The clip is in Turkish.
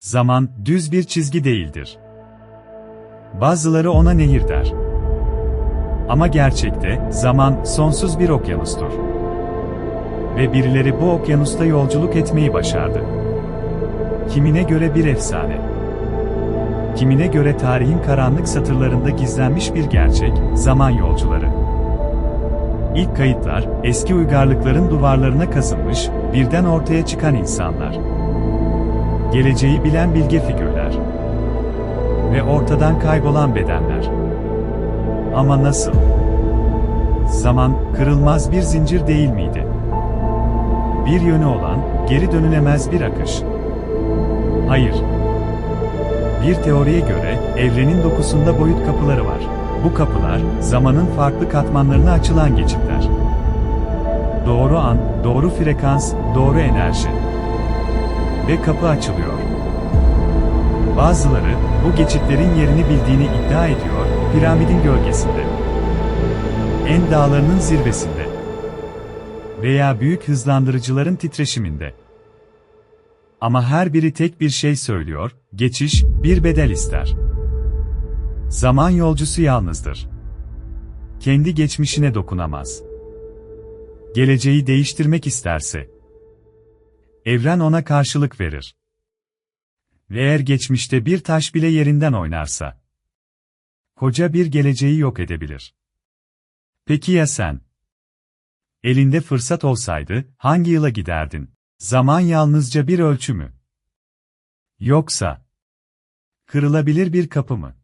Zaman, düz bir çizgi değildir. Bazıları ona nehir der. Ama gerçekte, zaman, sonsuz bir okyanustur. Ve birileri bu okyanusta yolculuk etmeyi başardı. Kimine göre bir efsane. Kimine göre tarihin karanlık satırlarında gizlenmiş bir gerçek, zaman yolcuları. İlk kayıtlar, eski uygarlıkların duvarlarına kazınmış, birden ortaya çıkan insanlar. Geleceği bilen bilge figürler. Ve ortadan kaybolan bedenler. Ama nasıl? Zaman, kırılmaz bir zincir değil miydi? Bir yönü olan, geri dönülemez bir akış. Hayır. Bir teoriye göre, evrenin dokusunda boyut kapıları var. Bu kapılar, zamanın farklı katmanlarına açılan geçitler. Doğru an, doğru frekans, doğru enerji. Ve kapı açılıyor. Bazıları, bu geçitlerin yerini bildiğini iddia ediyor, piramidin gölgesinde. En dağlarının zirvesinde. Veya büyük hızlandırıcıların titreşiminde. Ama her biri tek bir şey söylüyor, geçiş, bir bedel ister. Zaman yolcusu yalnızdır. Kendi geçmişine dokunamaz. Geleceği değiştirmek isterse, evren ona karşılık verir. Ve eğer geçmişte bir taş bile yerinden oynarsa, koca bir geleceği yok edebilir. Peki ya sen? Elinde fırsat olsaydı, hangi yıla giderdin? Zaman yalnızca bir ölçü mü? Yoksa, kırılabilir bir kapı mı?